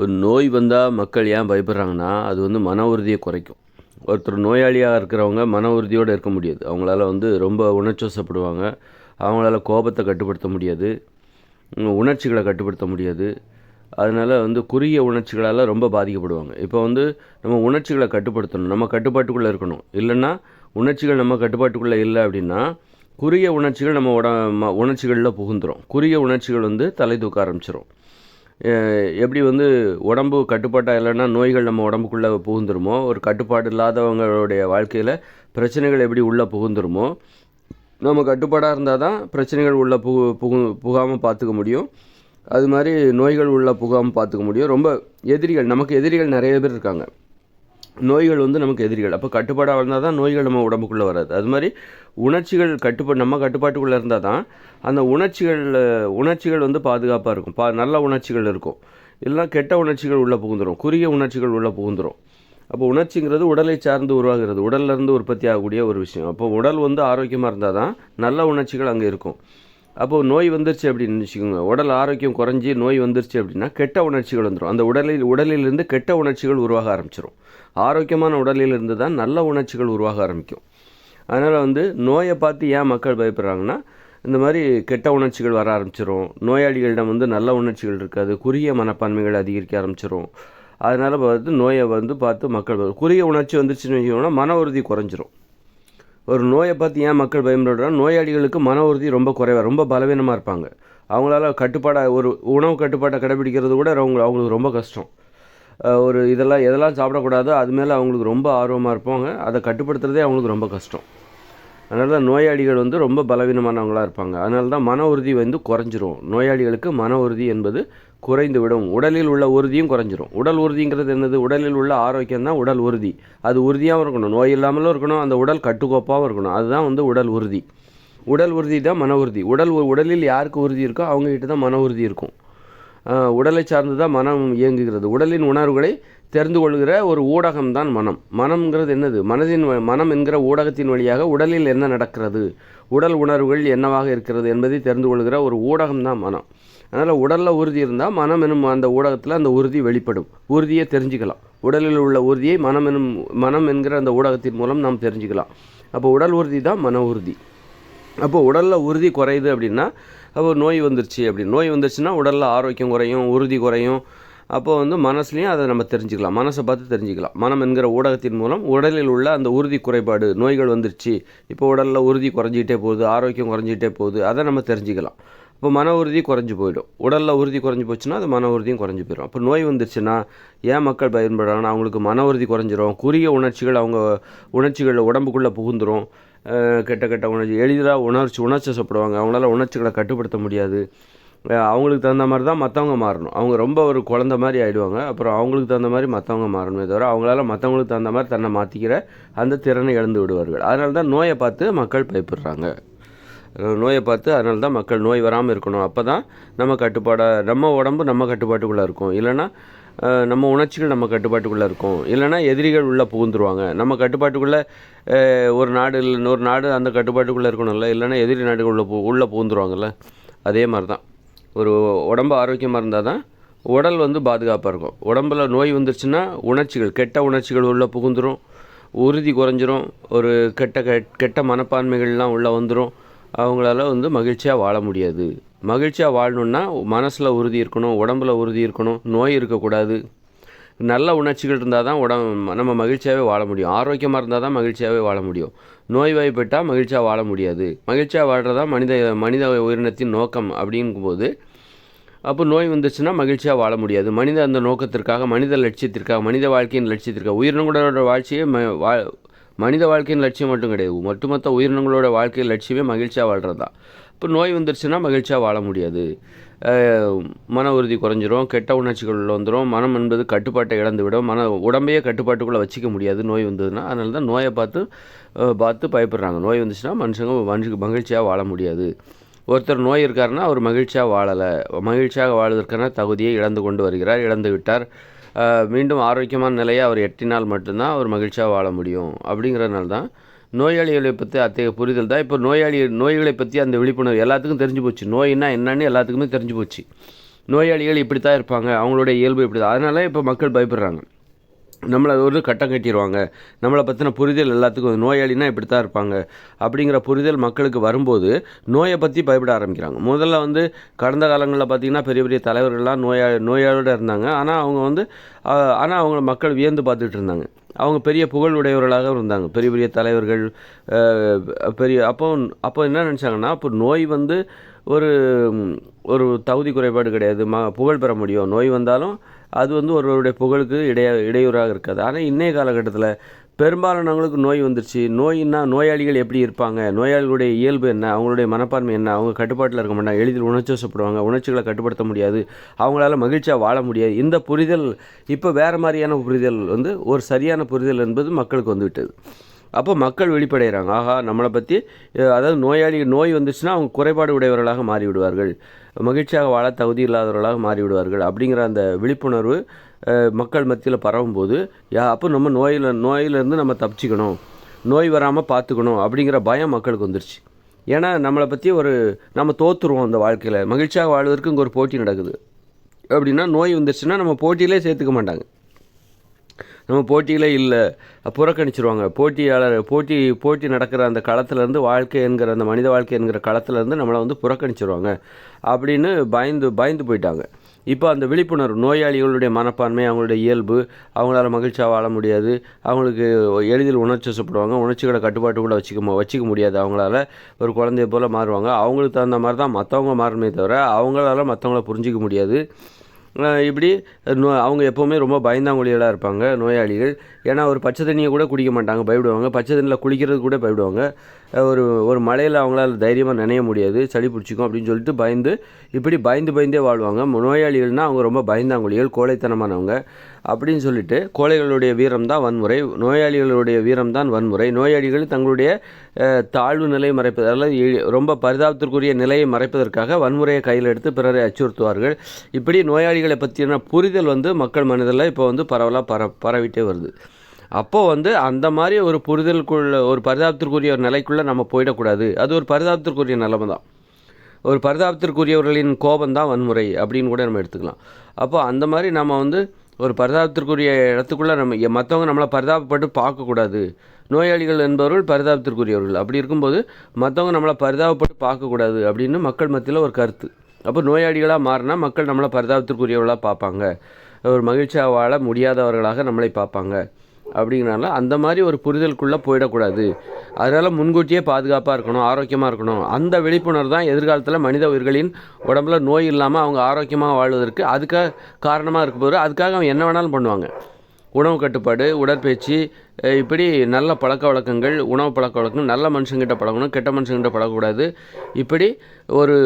ஒரு நோய் வந்தால் மக்கள் ஏன் பயப்படுறாங்கன்னா அது வந்து மன உறுதியை குறைக்கும். ஒருத்தர் நோயாளியாக இருக்கிறவங்க மன உறுதியோடு இருக்க முடியாது. அவங்களால வந்து ரொம்ப உணர்ச்சிவசப்படுவாங்க அவங்களால கோபத்தை கட்டுப்படுத்த முடியாது. உணர்ச்சிகளை கட்டுப்படுத்த முடியாது. அதனால் வந்து குறுகிய உணர்ச்சிகளால் ரொம்ப பாதிக்கப்படுவாங்க. இப்போ வந்து நம்ம உணர்ச்சிகளை கட்டுப்படுத்தணும். நம்ம கட்டுப்பாட்டுக்குள்ளே இருக்கணும். இல்லைன்னா உணர்ச்சிகள் நம்ம கட்டுப்பாட்டுக்குள்ளே இல்லை அப்படின்னா குறுகிய உணர்ச்சிகள் நம்ம உட ம- உணர்ச்சிகளில் புகுந்துடும் குறுகிய உணர்ச்சிகள் வந்து தலை தூக்க ஆரம்பிச்சிடும் எப்படி வந்து உடம்பு கட்டுப்பாட்டாக இல்லைன்னா நோய்கள் நம்ம உடம்புக்குள்ளே புகுந்துருமோ ஒரு கட்டுப்பாடு இல்லாதவங்களுடைய வாழ்க்கையில் பிரச்சனைகள் எப்படி உள்ளே புகுந்துருமோ நம்ம கட்டுப்பாடாக இருந்தால் தான் பிரச்சனைகள் உள்ளே புகு புகு புகாமல் பார்த்துக்க முடியும். அது மாதிரி நோய்கள் உள்ளே புகாமல் பார்த்துக்க முடியும். ரொம்ப எதிரிகள் நமக்கு எதிரிகள் நிறைய பேர் இருக்காங்க. நோய்கள் வந்து நமக்கு எதிரிகள். அப்போ கட்டுப்பாடாக இருந்தால் தான் நோய்கள் நம்ம உடம்புக்குள்ளே வராது. அது மாதிரி உணர்ச்சிகள் கட்டுப்பாடு நம்ம கட்டுப்பாட்டுக்குள்ளே இருந்தால் தான் அந்த உணர்ச்சிகள் உணர்ச்சிகள் வந்து பாதுகாப்பாக இருக்கும். பா நல்ல உணர்ச்சிகள் இருக்கும். இல்லைனா கெட்ட உணர்ச்சிகள் உள்ளே புகுந்துடும் குறுகிய உணர்ச்சிகள் உள்ளே புகுந்துடும் அப்போ உணர்ச்சிங்கிறது உடலை சார்ந்து உருவாகிறது. உடல்லேருந்து உற்பத்தி ஆகக்கூடிய ஒரு விஷயம். அப்போ உடல் வந்து ஆரோக்கியமாக இருந்தால் தான் நல்ல உணர்ச்சிகள் அங்கே இருக்கும். அப்போது நோய் வந்துருச்சு அப்படின்னு வச்சுக்கோங்க. உடல் ஆரோக்கியம் குறைஞ்சி நோய் வந்துருச்சு அப்படின்னா கெட்ட உணர்ச்சிகள் வந்துடும் அந்த உடலில் உடலிலிருந்து கெட்ட உணர்ச்சிகள் உருவாக ஆரம்பிச்சிடும் ஆரோக்கியமான உடலில் இருந்து தான் நல்ல உணர்ச்சிகள் உருவாக ஆரம்பிக்கும். அதனால் வந்து நோயை பார்த்து ஏன் மக்கள் பயப்படுறாங்கன்னா இந்த மாதிரி கெட்ட உணர்ச்சிகள் வர ஆரம்பிச்சிடும் நோயாளிகளிடம் வந்து நல்ல உணர்ச்சிகள் இருக்காது. குறுகிய மனப்பான்மைகள் அதிகரிக்க ஆரம்பிச்சிடும் அதனால் பார்த்து நோயை வந்து பார்த்து மக்கள் குறுகிய உணர்ச்சி வந்துருச்சுன்னு வச்சுக்கோங்கன்னா மன உறுதி குறைஞ்சிரும். ஒரு நோயை பார்த்து ஏன் மக்கள் பயன்படுறாங்க நோயாளிகளுக்கு மன உறுதி ரொம்ப குறைவா ரொம்ப பலவீனமாக இருப்பாங்க. அவங்களால கட்டுப்பாடாக ஒரு உணவு கட்டுப்பாட்டை கடைபிடிக்கிறது கூட அவங்க அவங்களுக்கு ரொம்ப கஷ்டம். ஒரு இதெல்லாம் எதெல்லாம் சாப்பிடக்கூடாதோ அது மேலே அவங்களுக்கு ரொம்ப ஆர்வமாக இருப்பாங்க. அதை கட்டுப்படுத்துறதே அவங்களுக்கு ரொம்ப கஷ்டம். அதனால தான் நோயாளிகள் வந்து ரொம்ப பலவீனமானவங்களாக இருப்பாங்க. அதனால தான் மன உறுதி வந்து குறைஞ்சிரும். நோயாளிகளுக்கு மன உறுதி என்பது குறைந்து விடும் உடலில் உள்ள உறுதியும் குறைஞ்சிரும். உடல் உறுதிங்கிறது என்னது? உடலில் உள்ள ஆரோக்கியம் தான் உடல் உறுதி. அது உறுதியாகவும் இருக்கணும். நோய் இல்லாமலும் இருக்கணும். அந்த உடல் கட்டுக்கோப்பாகவும் இருக்கணும். அதுதான் வந்து உடல் உறுதி. உடல் உறுதி தான் மன உறுதி. உடல் உடலில் யாருக்கு உறுதி இருக்கோ அவங்ககிட்ட தான் மன உறுதி இருக்கும். உடலை சார்ந்து தான் மனம் இயங்குகிறது. உடலின் உணர்வுகளை தெரிந்து கொள்கிற ஒரு ஊடகம் தான் மனம். மனம்ங்கிறது என்னது? மனதின் மனம் என்கிற ஊடகத்தின் வழியாக உடலில் என்ன நடக்கிறது? உடல் உணர்வுகள் என்னவாக இருக்கிறது என்பதை தெரிந்து கொள்கிற ஒரு ஊடகம் தான் மனம். அதனால் உடலில் உறுதி இருந்தால் மனம் எனும் அந்த ஊடகத்தில் அந்த உறுதி வெளிப்படும். உறுதியை தெரிஞ்சுக்கலாம். உடலில் உள்ள உறுதியை மனம் எனும் மனம் என்கிற அந்த ஊடகத்தின் மூலம் நாம் தெரிஞ்சுக்கலாம். அப்போ உடல் உறுதி தான் மன உறுதி. அப்போ உடலில் உறுதி குறையுது அப்படின்னா அப்போ நோய் வந்துருச்சு அப்படி நோய் வந்துருச்சுன்னா உடலில் ஆரோக்கியம் குறையும் உறுதி குறையும் அப்போ வந்து மனசுலையும் அதை நம்ம தெரிஞ்சுக்கலாம். மனசை பார்த்து தெரிஞ்சுக்கலாம். மனம் என்கிற ஊடகத்தின் மூலம் உடலில் உள்ள அந்த உறுதி குறைபாடு நோய்கள் வந்துருச்சு. இப்போ உடலில் உறுதி குறைஞ்சிக்கிட்டே போகுது ஆரோக்கியம் குறைஞ்சிக்கிட்டே போகுது அதை நம்ம தெரிஞ்சுக்கலாம். இப்போ மன உறுதி குறைஞ்சி போயிடும். உடலில் உறுதி குறைஞ்சி போச்சுன்னா அது மன உறுதியும் குறைஞ்சி போயிடும். அப்போ நோய் வந்துருச்சுன்னா ஏன் மக்கள் பயன்படுறாங்கன்னா அவங்களுக்கு மன உறுதி குறைஞ்சிரும். குறுகிய உணர்ச்சிகள் அவங்க உணர்ச்சிகள் உடம்புக்குள்ளே புகுந்துடும் கெட்ட கெட்ட உணர்ச்சி எளிதாக உணர்ச்சி உணர்ச்சி சாப்பிடுவாங்க. அவங்களால உணர்ச்சிகளை கட்டுப்படுத்த முடியாது. அவங்களுக்கு தகுந்த மாதிரி தான் மற்றவங்க மாறணும். அவங்க ரொம்ப ஒரு குழந்த மாதிரி ஆகிடுவாங்க அப்புறம் அவங்களுக்கு தகுந்த மாதிரி மற்றவங்க மாறணுமே தவிர அவங்களால மற்றவங்களுக்கு தகுந்த மாதிரி தன்னை மாற்றிக்கிற அந்த திறனை இழந்து விடுவார்கள். அதனால தான் நோயை பார்த்து மக்கள் பயப்படுறாங்க. நோயை பார்த்து அதனால தான் மக்கள் நோய் வராமல் இருக்கணும். அப்போ தான் நம்ம கட்டுப்பாடாக நம்ம உடம்பு நம்ம கட்டுப்பாட்டுக்குள்ளே இருக்கும். இல்லைன்னா நம்ம உணர்ச்சிகள் நம்ம கட்டுப்பாட்டுக்குள்ளே இருக்கும். இல்லைன்னா எதிரிகள் உள்ளே புகுந்துருவாங்க. நம்ம கட்டுப்பாட்டுக்குள்ளே ஒரு நாடு இல்லை இன்னொரு நாடு அந்த கட்டுப்பாட்டுக்குள்ளே இருக்கணும்ல. இல்லைன்னா எதிரி நாடுகள் உள்ளே உள்ளே புகுந்துருவாங்கல்ல. அதே மாதிரி தான் ஒரு உடம்பு ஆரோக்கியமாக இருந்தால் தான் உடல் வந்து பாதுகாப்பாக இருக்கும். உடம்புல நோய் வந்துருச்சுன்னா உணர்ச்சிகள் கெட்ட உணர்ச்சிகள் உள்ளே புகுந்துடும் உறுதி குறைஞ்சிரும். ஒரு கெட்ட கெட்- கெட்ட மனப்பான்மைகள்லாம் உள்ளே வந்துடும் அவங்களால வந்து மகிழ்ச்சியாக வாழ முடியாது. மகிழ்ச்சியாக வாழணுன்னா மனசில் உறுதி இருக்கணும் உடம்புல உறுதி இருக்கணும் நோய் இருக்கக்கூடாது. நல்ல உணர்ச்சிகள் இருந்தால் தான் உடம்பு நம்ம மகிழ்ச்சியாகவே வாழ முடியும். ஆரோக்கியமாக இருந்தால் தான் மகிழ்ச்சியாகவே வாழ முடியும். நோய்வாய்ப்பட்டால் மகிழ்ச்சியாக வாழ முடியாது. மகிழ்ச்சியாக வாழ்கிறதா மனித மனித உயிரினத்தின் நோக்கம் அப்படிங்கும்போது அப்போ நோய் வந்துச்சுன்னா மகிழ்ச்சியாக வாழ முடியாது. மனித அந்த நோக்கத்திற்காக மனித லட்சியத்திற்காக மனித வாழ்க்கையின் லட்சியத்திற்காக உயிரினங்களோட வாழ்க்கையே ம வா மனித வாழ்க்கையின் லட்சியம் மட்டும் கிடையாது. ஒட்டுமொத்த உயிரினங்களோட வாழ்க்கையின் லட்சியமே மகிழ்ச்சியாக வாழ்கிறது தான் இப்போ நோய் வந்துருச்சுன்னா மகிழ்ச்சியாக வாழ முடியாது. மன உறுதி குறைஞ்சிரும் கெட்ட உணர்ச்சிகள் உள்ள வந்துடும் மனம் என்பது கட்டுப்பாட்டை இழந்து விடும் மன உடம்பையே கட்டுப்பாட்டுக்குள்ளே வச்சிக்க முடியாது நோய் வந்ததுன்னா அதனால தான் நோயை பார்த்து பார்த்து பயப்படுறாங்க. நோய் வந்துச்சுன்னா மனுஷங்க மனுஷ மகிழ்ச்சியாக வாழ முடியாது. ஒருத்தர் நோய் இருக்காருன்னா அவர் மகிழ்ச்சியாக வாழலை. மகிழ்ச்சியாக வாழ்வதற்கான தகுதியை இழந்து கொண்டு வருகிறார் இழந்து விட்டார். மீண்டும் ஆரோக்கியமான நிலையை அவர் எட்டினால் மட்டும்தான் அவர் மகிழ்ச்சியாக வாழ முடியும். அப்படிங்கிறதுனால தான் நோயாளிகளை பற்றி அத்தகைய புரிதல் தான். இப்போ நோயாளி நோய்களை பற்றி அந்த விழிப்புணர்வு எல்லாத்துக்கும் தெரிஞ்சு போச்சு. நோயின்னா என்னன்னு எல்லாத்துக்குமே தெரிஞ்சு போச்சு. நோயாளிகள் இப்படி தான் இருப்பாங்க. அவங்களுடைய இயல்பு இப்படி தான் அதனால இப்போ மக்கள் பயப்படுறாங்க. நம்மளை ஒரு கட்டம் கட்டிடுவாங்க நம்மளை பற்றின புரிதல் எல்லாத்துக்கும் நோயாளினா இப்படி தான் இருப்பாங்க. அப்படிங்கிற புரிதல் மக்களுக்கு வரும்போது நோயை பற்றி பயப்பட ஆரம்பிக்கிறாங்க. முதல்ல வந்து கடந்த காலங்களில் பார்த்திங்கன்னா பெரிய பெரிய தலைவர்கள்லாம் நோயா நோயாளோடு இருந்தாங்க. ஆனால் அவங்க வந்து ஆனால் அவங்க மக்கள் வியந்து பார்த்துட்டு இருந்தாங்க. அவங்க பெரிய புகழ் உடையவர்களாக இருந்தாங்க. பெரிய பெரிய தலைவர்கள் பெரிய அப்போ அப்போ என்ன நினச்சாங்கன்னா அப்போ நோய் வந்து ஒரு ஒரு தகுதி குறைபாடு கிடையாது. ம புகழ் பெற முடியும். நோய் வந்தாலும் அது வந்து ஒருவருடைய புகழுக்கு இடைய இடையூறாக இருக்காது. ஆனால் இன்றைய காலகட்டத்தில் பெரும்பாலானவங்களுக்கு நோய் வந்துருச்சு. நோயின்னா நோயாளிகள் எப்படி இருப்பாங்க? நோயாளிகளுடைய இயல்பு என்ன? அவங்களுடைய மனப்பான்மை என்ன? அவங்க கட்டுப்பாட்டில் இருக்க மாட்டாங்க. எளிதில் உணர்ச்சி வசப்படுவாங்க உணர்ச்சிகளை கட்டுப்படுத்த முடியாது. அவங்களால மகிழ்ச்சியாக வாழ முடியாது. இந்த புரிதல் இப்போ வேறு மாதிரியான புரிதல் வந்து ஒரு சரியான புரிதல் என்பது மக்களுக்கு வந்துவிட்டது அப்போ மக்கள் வெளிப்படைகிறாங்க ஆஹா நம்மளை பற்றி அதாவது நோயாளி நோய் வந்துச்சுன்னா அவங்க குறைபாடு உடையவர்களாக மாறிவிடுவார்கள். மகிழ்ச்சியாக வாழ தகுதி இல்லாதவர்களாக மாறிவிடுவார்கள். அப்படிங்கிற அந்த விழிப்புணர்வு மக்கள் மத்தியில் பரவும்போது யா அப்போ நம்ம நோயில் நோயிலேருந்து நம்ம தப்பிச்சிக்கணும். நோய் வராமல் பார்த்துக்கணும் அப்படிங்கிற பயம் மக்களுக்கு வந்துருச்சு. ஏன்னா நம்மளை பற்றி ஒரு நம்ம தோற்றுருவோம் அந்த வாழ்க்கையில். மகிழ்ச்சியாக வாழ்வதற்கு இங்கே ஒரு போட்டி நடக்குது. அப்படின்னா நோய் வந்துருச்சுன்னா நம்ம போட்டியிலே சேர்த்துக்க மாட்டாங்க. நம்ம போட்டியிலே இல்லை புறக்கணிச்சிருவாங்க. போட்டியாளர் போட்டி போட்டி நடக்கிற அந்த களத்துலேருந்து வாழ்க்கை என்கிற அந்த மனித வாழ்க்கை என்கிற களத்துலேருந்து நம்மளை வந்து புறக்கணிச்சிருவாங்க. அப்படின்னு பயந்து பயந்து போயிட்டாங்க. இப்போ அந்த விழிப்புணர்வு நோயாளிகளுடைய மனப்பான்மை அவங்களுடைய இயல்பு அவங்களால மகிழ்ச்சியாக வாழ முடியாது அவங்களுக்கு எளிதில் உணர்ச்சி வசப்படுவாங்க உணர்ச்சிகளை கட்டுப்பாட்டுக்குள்ளே வச்சுக்க வச்சுக்க முடியாது. அவங்களால ஒரு குழந்தைய போல் மாறுவாங்க. அவங்களுக்கு தகுந்த மாதிரி தான் மற்றவங்க மாறணுமே தவிர அவங்களால மற்றவங்கள புரிஞ்சிக்க முடியாது. இப்படி நோ அவங்க எப்போவுமே ரொம்ப பயந்தாங்குழிகளாக இருப்பாங்க நோயாளிகள். ஏன்னா ஒரு பச்சை தண்ணியை கூட குடிக்க மாட்டாங்க பயப்படுவாங்க. பச்சை தண்ணியில் குளிக்கிறது கூட பயப்படுவாங்க. ஒரு ஒரு மலையில் அவங்களால தைரியமாக நினைய முடியாது. சளி பிடிச்சிக்கும் அப்படின்னு சொல்லிட்டு பயந்து இப்படி பயந்து பயந்தே வாழ்வாங்க. நோயாளிகள்னால் அவங்க ரொம்ப பயந்தாங்குழிகள் கோழைத்தனமானவங்க. அப்படின்னு சொல்லிட்டு கோழைகளுடைய வீரம் தான் வன்முறை நோயாளிகளுடைய வீரம் தான் வன்முறை. நோயாளிகள் தங்களுடைய தாழ்வு நிலையை மறைப்பது அதாவது ரொம்ப பரிதாபத்திற்குரிய நிலையை மறைப்பதற்காக வன்முறையை கையில் எடுத்து பிறரை அச்சுறுத்துவார்கள். இப்படி நோயாளிகளை பற்றின புரிதல் வந்து மக்கள் மனதில் இப்போ வந்து பரவலாக பர பரவிட்டே வருது. அப்போது வந்து அந்த மாதிரி ஒரு புரிதலுக்குள்ள ஒரு பரிதாபத்திற்குரிய ஒரு நிலைக்குள்ளே நம்ம போயிடக்கூடாது. அது ஒரு பரிதாபத்திற்குரிய நிலைமை தான். ஒரு பரிதாபத்திற்குரியவர்களின் கோபம் தான் வன்முறை அப்படின்னு கூட நம்ம எடுத்துக்கலாம். அப்போ அந்த மாதிரி நம்ம வந்து ஒரு பரிதாபத்திற்குரிய இடத்துக்குள்ளே நம்ம மற்றவங்க நம்மளை பரிதாபப்பட்டு பார்க்கக்கூடாது. நோயாளிகள் என்பவர்கள் பரிதாபத்திற்குரியவர்கள். அப்படி இருக்கும்போது மற்றவங்க நம்மளை பரிதாபப்பட்டு பார்க்கக்கூடாது அப்படின்னு மக்கள் மத்தியில் ஒரு கருத்து. அப்போ நோயாளிகளாக மாறினா மக்கள் நம்மளை பரிதாபத்திற்குரியவர்களாக பார்ப்பாங்க. ஒரு மகிழ்ச்சியாக வாழ முடியாதவர்களாக நம்மளை பார்ப்பாங்க. அப்படிங்கிறனால அந்த மாதிரி ஒரு புரிதலுக்குள்ளே போயிடக்கூடாது. அதனால் முன்கூட்டியே பாதுகாப்பாக இருக்கணும் ஆரோக்கியமாக இருக்கணும். அந்த விழிப்புணர்வு தான் எதிர்காலத்தில் மனித உயிர்களின் உடம்புல நோய் இல்லாமல் அவங்க ஆரோக்கியமாக வாழ்வதற்கு அதுக்காக காரணமாக இருக்கும்போது அதுக்காக அவங்க என்ன வேணாலும் பண்ணுவாங்க. உணவு கட்டுப்பாடு உடற்பயிற்சி இப்படி நல்ல பழக்க வழக்கங்கள் உணவு பழக்க வழக்கம் நல்ல மனுஷங்கிட்ட பழகணும் கெட்ட மனுஷங்கிட்ட பழகக்கூடாது. இப்படி ஒரு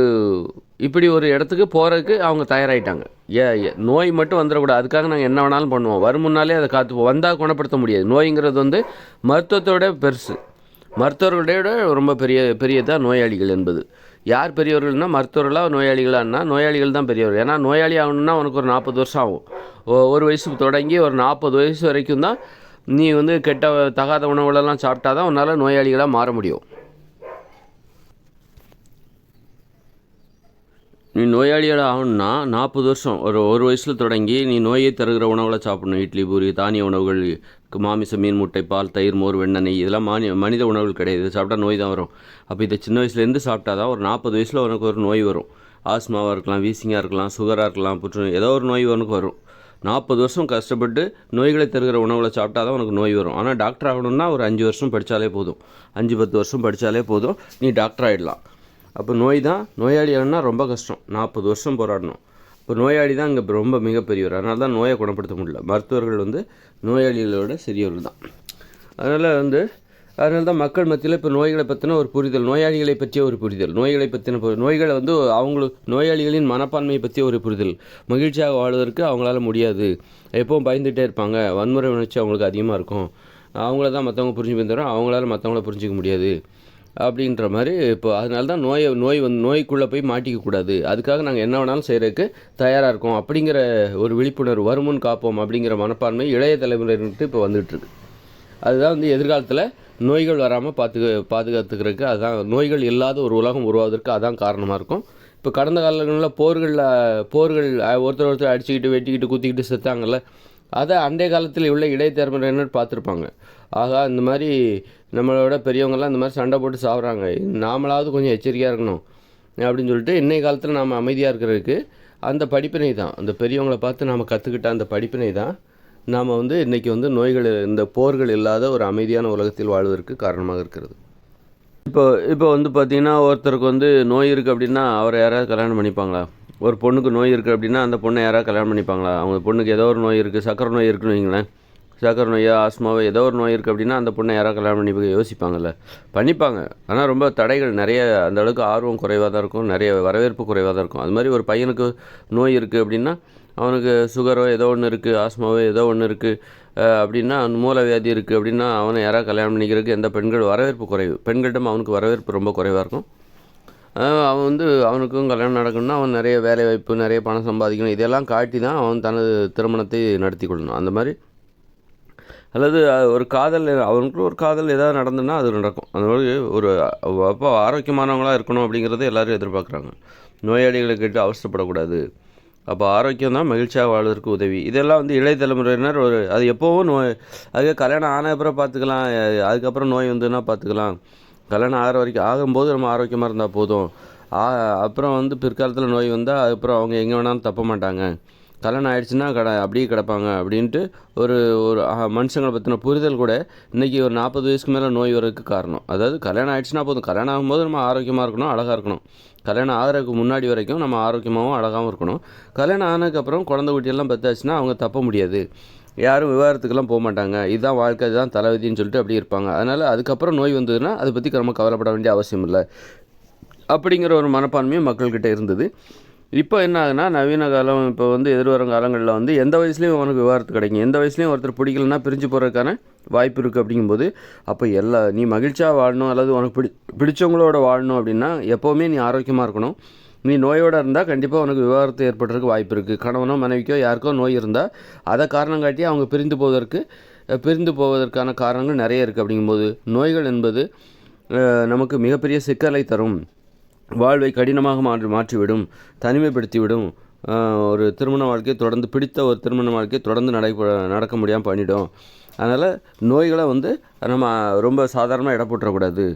இப்படி ஒரு இடத்துக்கு போகிறதுக்கு அவங்க தயாராகிட்டாங்க ஏ நோய் மட்டும் வந்துடக்கூடாது. அதுக்காக நாங்கள் என்ன வேணாலும் பண்ணுவோம். வரும் முன்னாலே அதை காத்துப்போம் வந்தால் குணப்படுத்த முடியாது. நோய்ங்கிறது வந்து மருத்துவத்தோட பெருசு. மருத்துவர்களோட ரொம்ப பெரிய பெரியதான் நோயாளிகள் என்பது. யார் பெரியவர்கள்னா மருத்துவர்களாக நோயாளிகளான்னா நோயாளிகள் தான் பெரியவர் ஏன்னா நோயாளி ஆகணும்னா உனக்கு ஒரு நாற்பது வருஷம் ஆகும். ஒரு வயசுக்கு தொடங்கி ஒரு நாற்பது வயசு வரைக்கும் தான் நீ வந்து கெட்ட தகாத உணவுகளெல்லாம் சாப்பிட்டா தான் உன்னால் நோயாளிகளாக மாற முடியும். நீ நோயாளிகளாக ஆகணும்னா நாற்பது வருஷம் ஒரு ஒரு வயசில் தொடங்கி நீ நோயை தருகிற உணவுகளை சாப்பிடணும். இட்லி பூரி தானிய உணவுகள் மாமிசம் மீன் முட்டை பால் தயிர் மோர் வெண்ணெய் இதெல்லாம் மானி மனித உணவுகள் கிடையாது. சாப்பிட்டா நோய் தான் வரும். அப்போ இதை சின்ன வயசுலேருந்து சாப்பிட்டா தான் ஒரு நாற்பது வயசில் உனக்கு ஒரு நோய் வரும். ஆஸ்மாவாக இருக்கலாம் வீசிங்காக இருக்கலாம் சுகராக இருக்கலாம் புற்றுநோய் ஏதோ ஒரு நோய் உனக்கு வரும். நாற்பது வருஷம் கஷ்டப்பட்டு நோய்களை தருகிற உணவுகளை சாப்பிட்டா தான் உனக்கு நோய் வரும். ஆனால் டாக்டர் ஆகணும்னா ஒரு அஞ்சு வருஷம் படித்தாலே போதும். அஞ்சு பத்து வருஷம் படித்தாலே போதும். நீ டாக்டர் ஆகிடலாம் அப்போ நோய் தான் நோயாளி ஆகணும்னா ரொம்ப கஷ்டம். நாற்பது வருஷம் போராடணும். இப்போ நோயாளி தான் இங்கே ரொம்ப மிகப்பெரியவர். அதனால தான் நோயை குணப்படுத்த முடியல. மருத்துவர்கள் வந்து நோயாளிகளோட சிறியவர்கள் தான். அதனால் வந்து அதனால தான் மக்கள் மத்தியில் இப்போ நோய்களை பற்றின ஒரு புரிதல் நோயாளிகளை பற்றிய ஒரு புரிதல் நோய்களை பற்றின நோய்களை வந்து அவங்களுக்கு நோயாளிகளின் மனப்பான்மையை பற்றிய ஒரு புரிதல் மகிழ்ச்சியாக வாழ்வதற்கு அவங்களால முடியாது. எப்பவும் பயந்துகிட்டே இருப்பாங்க. வன்முறை உணர்ச்சி அவங்களுக்கு அதிகமாக இருக்கும். அவங்கள தான் மற்றவங்க புரிஞ்சு போயிருந்தோம் அவங்களால மற்றவங்கள புரிஞ்சிக்க முடியாது. அப்படின்ற மாதிரி இப்போ அதனால தான் நோயை நோய் வந்து நோய்க்குள்ளே போய் மாட்டிக்க கூடாது. அதுக்காக நாங்கள் என்ன வேணாலும் செய்கிறதுக்கு தயாராக இருக்கோம். அப்படிங்கிற ஒரு விழிப்புணர்வு வருமுன் காப்போம் அப்படிங்கிற மனப்பான்மை இளைய தலைமுறையினருக்கு இப்போ வந்துட்டுருக்கு அதுதான் வந்து எதிர்காலத்தில் நோய்கள் வராமல் பார்த்து பாதுகாத்துக்கிறதுக்கு அதுதான் நோய்கள் இல்லாத ஒரு உலகம் உருவாவதற்கு அதான் காரணமாக இருக்கும். இப்போ கடந்த காலங்களில் போர்களில் போர்கள் ஒருத்தர் ஒருத்தர் அடிச்சுக்கிட்டு வெட்டிக்கிட்டு குத்திக்கிட்டு செத்தாங்கல்ல அதை அண்டைய காலத்தில் உள்ள இடைத்தலைமுறையினர் பார்த்துருப்பாங்க ஆகா இந்த மாதிரி நம்மளோட பெரியவங்கெல்லாம் இந்த மாதிரி சண்டை போட்டு சாப்பிட்றாங்க நாமளாவது கொஞ்சம் எச்சரிக்கையாக இருக்கணும். அப்படின்னு சொல்லிட்டு இன்றைய காலத்தில் நாம் அமைதியாக இருக்கிறதுக்கு அந்த படிப்பினை தான். அந்த பெரியவங்களை பார்த்து நாம் கற்றுக்கிட்ட அந்த படிப்பினை தான் நாம் வந்து இன்றைக்கி வந்து நோய்கள் இந்த போர்கள் இல்லாத ஒரு அமைதியான உலகத்தில் வாழ்வதற்கு காரணமாக இருக்கிறது. இப்போ இப்போ வந்து பார்த்திங்கன்னா ஒருத்தருக்கு வந்து நோய் இருக்குது அப்படின்னா அவரை யாராவது கல்யாணம் பண்ணிப்பாங்களா? ஒரு பொண்ணுக்கு நோய் இருக்குது அப்படின்னா அந்த பொண்ணை யாராவது கல்யாணம் பண்ணிப்பாங்களா? அவங்க பொண்ணுக்கு ஏதோ ஒரு நோய் இருக்குது சக்கரை நோய் இருக்குன்னு வைங்களேன். சக்கரை நோயோ ஆஸ்மாவோ ஏதோ ஒரு நோய் இருக்குது அப்படின்னா அந்த பொண்ணை யாராவது கல்யாணம் பண்ணி யோசிப்பாங்கல்ல. பண்ணிப்பாங்க. ஆனால் ரொம்ப தடைகள் நிறைய அந்த அளவுக்கு ஆர்வம் குறைவாக தான் இருக்கும். நிறைய வரவேற்பு குறைவாக தான் இருக்கும். அது மாதிரி ஒரு பையனுக்கு நோய் இருக்குது அப்படின்னா அவனுக்கு சுகரோ ஏதோ ஒன்று இருக்குது ஆஸ்மாவோ ஏதோ ஒன்று இருக்குது அப்படின்னா அவன் மூல வியாதி இருக்குது அப்படின்னா அவனை யாராவது கல்யாணம் பண்ணிக்கிறதுக்கு எந்த பெண்கள் வரவேற்பு குறைவு. பெண்களிடம் அவனுக்கு வரவேற்பு ரொம்ப குறைவாக இருக்கும். அவன் வந்து அவனுக்கும் கல்யாணம் நடக்கணும்னா அவன் நிறைய வேலை வாய்ப்பு நிறைய பணம் சம்பாதிக்கணும். இதெல்லாம் காட்டி தான் அவன் தனது திருமணத்தை நடத்தி கொள்ளணும். அந்த மாதிரி அல்லது ஒரு காதல் அவனுக்குள்ள ஒரு காதல் ஏதாவது நடந்ததுன்னா அது நடக்கும். அந்த மாதிரி ஒரு அப்போ ஆரோக்கியமானவங்களாக இருக்கணும் அப்படிங்கிறத எல்லோரும் எதிர்பார்க்குறாங்க. நோயாளிகளை கேட்டு அவசரப்படக்கூடாது அப்போ ஆரோக்கியம் தான் மகிழ்ச்சியாக வாழ்வதற்கு உதவி. இதெல்லாம் வந்து இளைய தலைமுறையினர் ஒரு அது எப்போவும் நோய் அதுக்கு கல்யாணம் ஆன அப்புறம் பார்த்துக்கலாம் அதுக்கப்புறம் நோய் வந்துன்னா பார்த்துக்கலாம். கல்யாணம் ஆகிற வரைக்கும் ஆகும்போது நம்ம ஆரோக்கியமாக இருந்தால் போதும். அப்புறம் வந்து பிற்காலத்தில் நோய் வந்தால் அதுக்கப்புறம் அவங்க எங்கே வேணாலும் தப்ப மாட்டாங்க. கல்யாணம் ஆயிடுச்சுன்னா கடை அப்படியே கிடப்பாங்க அப்படின்ட்டு ஒரு ஒரு மனுஷங்களை பற்றின புரிதல் கூட இன்றைக்கி ஒரு நாற்பது வயசுக்கு மேலே நோய் வரதுக்கு காரணம். அதாவது கல்யாணம் ஆயிடுச்சுன்னா போதும். கல்யாணம் ஆகும்போது நம்ம ஆரோக்கியமாக இருக்கணும் அழகாக இருக்கணும். கல்யாணம் ஆகிறதுக்கு முன்னாடி வரைக்கும் நம்ம ஆரோக்கியமாகவும் அழகாகவும் இருக்கணும். கல்யாணம் ஆனதுக்கப்புறம் குழந்தை குட்டியெல்லாம் பற்றாச்சுன்னா அவங்க தப்ப முடியாது. யாரும் விவாகரத்துக்கெல்லாம் போக மாட்டாங்க. இதுதான் வாழ்க்கை இதுதான் தலைவதின்னு சொல்லிட்டு அப்படி இருப்பாங்க. அதனால் அதுக்கப்புறம் நோய் வந்ததுன்னா அதை பற்றி நம்ம கவலைப்பட வேண்டிய அவசியம் இல்லை. அப்படிங்கிற ஒரு மனப்பான்மையும் மக்கள்கிட்ட இருந்தது. இப்போ என்ன ஆகுதுன்னா நவீன காலம் இப்போ வந்து எதிர்வரும் காலங்களில் வந்து எந்த வயசுலேயும் அவனுக்கு விவாரத்து கிடைக்கும். எந்த வயசுலேயும் ஒருத்தர் பிடிக்கலன்னா பிரிஞ்சு போகிறதுக்கான வாய்ப்பு இருக்குது அப்படிங்கும்போது அப்போ எல்லா நீ மகிழ்ச்சியாக வாழணும் அல்லது உனக்கு பிடி பிடிச்சவங்களோட வாழணும் அப்படின்னா எப்போவுமே நீ ஆரோக்கியமாக இருக்கணும். நீ நோயோடு இருந்தால் கண்டிப்பாக உனக்கு விவாகரத்து ஏற்படுறதுக்கு வாய்ப்பு இருக்குது கணவனோ மனைவிக்கோ யாருக்கோ நோய் இருந்தால் அதை காரணம் காட்டி அவங்க பிரிந்து போவதற்கு பிரிந்து போவதற்கான காரணங்கள் நிறைய இருக்குது அப்படிங்கும்போது நோய்கள் என்பது நமக்கு மிகப்பெரிய சிக்கலை தரும். வாழ்வை கடினமாக மாற்றி மாற்றிவிடும் தனிமைப்படுத்திவிடும். ஒரு திருமண வாழ்க்கையை தொடர்ந்து பிடித்த ஒரு திருமண வாழ்க்கையை தொடர்ந்து நடை நடக்க முடியாமல் பண்ணிடும் அதனால் நோய்களை வந்து நம்ம ரொம்ப சாதாரணமாக இட போட்டுறக்கூடாது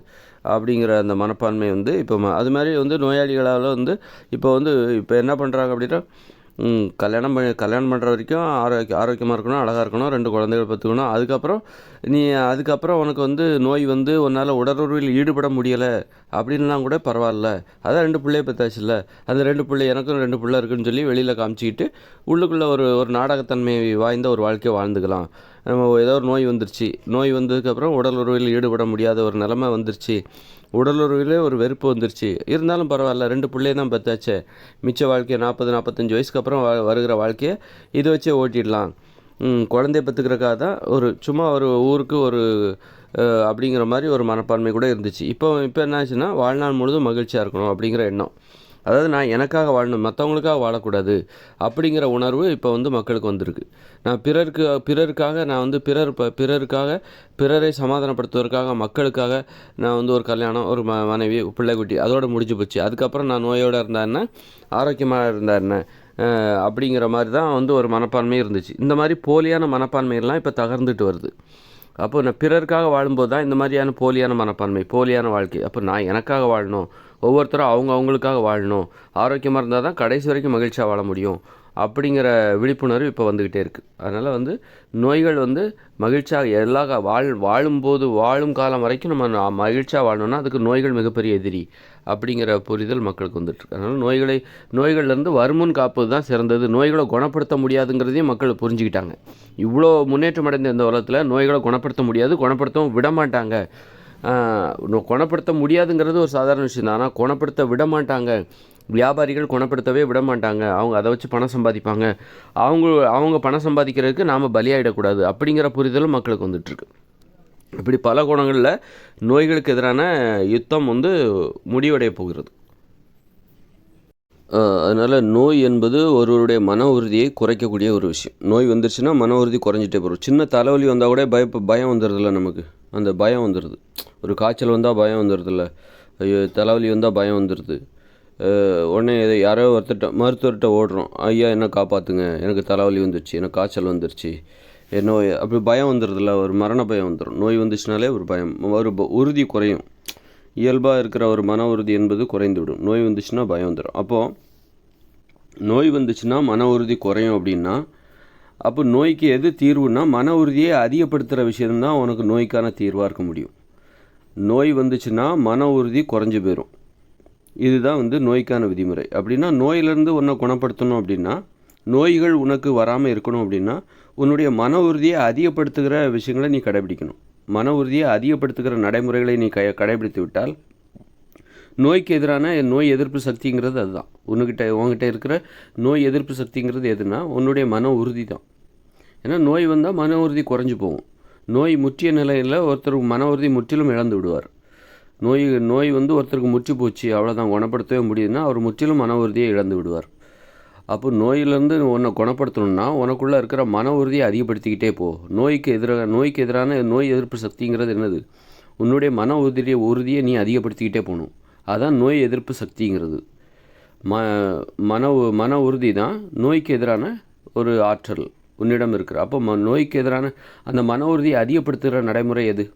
அப்படிங்கிற அந்த மனப்பான்மை வந்து இப்போ அது மாதிரி வந்து நோயாளிகளால் வந்து இப்போ வந்து இப்போ என்ன பண்ணுறாங்க அப்படின்னா கல்யாணம் பண்ணி கல்யாணம் பண்ணுற வரைக்கும் ஆரோக்கிய ஆரோக்கியமாக இருக்கணும் அழகாக இருக்கணும் ரெண்டு குழந்தைகள் பார்த்துக்கணும் அதுக்கப்புறம் நீ அதுக்கப்புறம் உனக்கு வந்து நோய் வந்து உன்னால் உடலுறவில் ஈடுபட முடியலை அப்படின்லாம் கூட பரவாயில்ல. அதான் ரெண்டு பிள்ளைய பெற்றாச்சுல்ல அந்த ரெண்டு பிள்ளை எனக்கும் ரெண்டு பிள்ளை இருக்குன்னு சொல்லி வெளியில் காமிச்சிக்கிட்டு உள்ளுக்குள்ளே ஒரு ஒரு நாடகத்தன்மை வாய்ந்த ஒரு வாழ்க்கையை வாழ்ந்துக்கலாம். நம்ம ஏதோ ஒரு நோய் வந்துருச்சு. நோய் வந்ததுக்கப்புறம் உடல் உறவில் ஈடுபட முடியாத ஒரு நிலைமை வந்துருச்சு. உடல் உறவிலே ஒரு வெறுப்பு வந்துருச்சு. இருந்தாலும் பரவாயில்ல ரெண்டு பிள்ளைய தான் பெற்றாச்சே மிச்ச வாழ்க்கையை நாற்பது நாற்பத்தஞ்சு வயசுக்கு அப்புறம் வ- வருகிற வாழ்க்கையை இதை வச்சே ஓட்டிடலாம். குழந்தைய பெற்றுக்கிறக்காக தான் ஒரு சும்மா ஒரு ஊருக்கு ஒரு அப்படிங்கிற மாதிரி ஒரு மனப்பான்மை கூட இருந்துச்சு. இப்போ இப்போ என்ன ஆச்சுன்னா வாழ்நாள் முழுதும் மகிழ்ச்சியாக இருக்கணும் அப்படிங்கிற எண்ணம். அதாவது நான் எனக்காக வாழணும் மற்றவங்களுக்காக வாழக்கூடாது அப்படிங்கிற உணர்வு இப்போ வந்து மக்களுக்கு வந்திருக்கு. நான் பிறருக்கு பிறருக்காக நான் வந்து பிறர் பிறருக்காக பிறரை சமாதானப்படுத்துவதற்காக மக்களுக்காக நான் வந்து ஒரு கல்யாணம் ஒரு ம மனைவி பிள்ளைக்குட்டி அதோட முடிஞ்சு போச்சு. அதுக்கப்புறம் நான் நோயோடு இருந்தா என்ன? ஆரோக்கியமாக இருந்தா என்ன? அப்படிங்கிற மாதிரி தான் வந்து ஒரு மனப்பான்மை இருந்துச்சு. இந்த மாதிரி போலியான மனப்பான்மையெல்லாம் இப்போ தகர்ந்துட்டு வருது. அப்போ நான் பிறருக்காக வாழும்போது தான் இந்த மாதிரியான போலியான மனப்பான்மை போலியான வாழ்க்கை. அப்போ நான் எனக்காக வாழணும் ஒவ்வொருத்தரும் அவங்க அவங்களுக்காக வாழணும். ஆரோக்கியமாக இருந்தால் தான் கடைசி வரைக்கும் மகிழ்ச்சியாக வாழ முடியும். அப்படிங்கிற விழிப்புணர்வு இப்போ வந்துக்கிட்டே இருக்குது அதனால் வந்து நோய்கள் வந்து மகிழ்ச்சியாக எல்லா வாழ் வாழும்போது வாழும் காலம் வரைக்கும் நம்ம மகிழ்ச்சியாக வாழணும்னா அதுக்கு நோய்கள் மிகப்பெரிய எதிரி அப்படிங்கிற புரிதல் மக்களுக்கு வந்துட்டுருக்கு அதனால் நோய்களை நோய்கள்லேருந்து வருமுன் காப்பது தான் சிறந்தது. நோய்களை குணப்படுத்த முடியாதுங்கிறதையும் மக்கள் புரிஞ்சுக்கிட்டாங்க. இவ்வளோ முன்னேற்றம் அடைந்த இந்த உலகத்தில் நோய்களை குணப்படுத்த முடியாது குணப்படுத்தவும் விட மாட்டாங்க. குணப்படுத்த முடியாதுங்கிறது ஒரு சாதாரண விஷயம் தான் ஆனால் குணப்படுத்த விட மாட்டாங்க. வியாபாரிகள் குணப்படுத்தவே விட மாட்டாங்க. அவங்க அதை வச்சு பணம் சம்பாதிப்பாங்க. அவங்க அவங்க பணம் சம்பாதிக்கிறதுக்கு நாம் பலியாயிடக்கூடாது அப்படிங்கிற புரிதலும் மக்களுக்கு வந்துட்டுருக்கு. இப்படி பல குணங்களில் நோய்களுக்கு எதிரான யுத்தம் வந்து முடிவடைய போகிறது. அதனால் நோய் என்பது ஒருவருடைய மன உறுதியை குறைக்கக்கூடிய ஒரு விஷயம். நோய் வந்துருச்சுன்னா மன உறுதி குறைஞ்சிட்டே போகும். சின்ன தலைவலி வந்தால் கூட பய பயம் வந்துடுதுல்ல நமக்கு. அந்த பயம் வந்துடுது ஒரு காய்ச்சல் வந்தால் பயம் வந்துடுதுல்ல ஐயோ தலைவலி வந்தால் பயம் வந்துடுது உடனே இதை யாரோ ஒருத்தர்கிட்ட மருத்துவர்கிட்ட ஓடுறோம். ஐயா என்ன காப்பாற்றுங்க எனக்கு தலைவலி வந்துருச்சு எனக்கு காய்ச்சல் வந்துருச்சு. என்ன அப்படி பயம் வந்துடுதுல்ல ஒரு மரண பயம் வந்துடும் நோய் வந்துச்சுனாலே ஒரு பயம் ஒரு உறுதி குறையும். இயல்பாக இருக்கிற ஒரு மன உறுதி என்பது குறைந்து விடும் நோய் வந்துச்சுன்னா பயம் வந்துடும் அப்போது நோய் வந்துச்சுன்னா மன உறுதி குறையும் அப்படின்னா அப்போ நோய்க்கு எது தீர்வுன்னா மன உறுதியை அதிகப்படுத்துகிற விஷயம்தான் உனக்கு நோய்க்கான தீர்வாக இருக்க முடியும். நோய் வந்துச்சுன்னா மன உறுதி குறைஞ்சு போயிடும் இதுதான் வந்து நோய்க்கான விதிமுறை. அப்படின்னா நோயிலிருந்து உன்னை குணப்படுத்தணும் அப்படின்னா நோய்கள் உனக்கு வராமல் இருக்கணும் அப்படின்னா உன்னுடைய மன உறுதியை அதிகப்படுத்துகிற விஷயங்களை நீ கடைபிடிக்கணும். மன உறுதியை அதிகப்படுத்துகிற நடைமுறைகளை நீ க கடைபிடித்து விட்டால் நோய்க்கு எதிரான நோய் எதிர்ப்பு சக்திங்கிறது அதுதான். உன்கிட்ட உங்ககிட்ட இருக்கிற நோய் எதிர்ப்பு சக்திங்கிறது எதுனா உன்னுடைய மன உறுதி தான். ஏன்னா நோய் வந்தால் மன உறுதி குறைஞ்சி போகும். நோய் முற்றிய நிலையில் ஒருத்தர் மன உறுதி முற்றிலும் இழந்து விடுவார். நோய் நோய் வந்து ஒருத்தருக்கு முற்றி போச்சு அவ்வளோதான் குணப்படுத்தவே முடியுதுன்னா அவர் முற்றிலும் மன உறுதியை இழந்து விடுவார். அப்போ நோயிலேருந்து உன்னை குணப்படுத்தணும்னா உனக்குள்ளே இருக்கிற மன உறுதியை அதிகப்படுத்திக்கிட்டே போ. நோய்க்கு எதிராக நோய்க்கு எதிரான நோய் எதிர்ப்பு சக்திங்கிறது என்னது? உன்னுடைய மன உறுதியை உறுதியை நீ அதிகப்படுத்திக்கிட்டே போகணும். அதுதான் நோய் எதிர்ப்பு சக்திங்கிறது. ம மன உ- மன உறுதி தான் நோய்க்கு எதிரான ஒரு ஆற்றல் உன்னிடம் இருக்கிற அப்போ ம நோய்க்கு எதிரான அந்த மன உறுதியை அதிகப்படுத்துகிற நடைமுறை எது?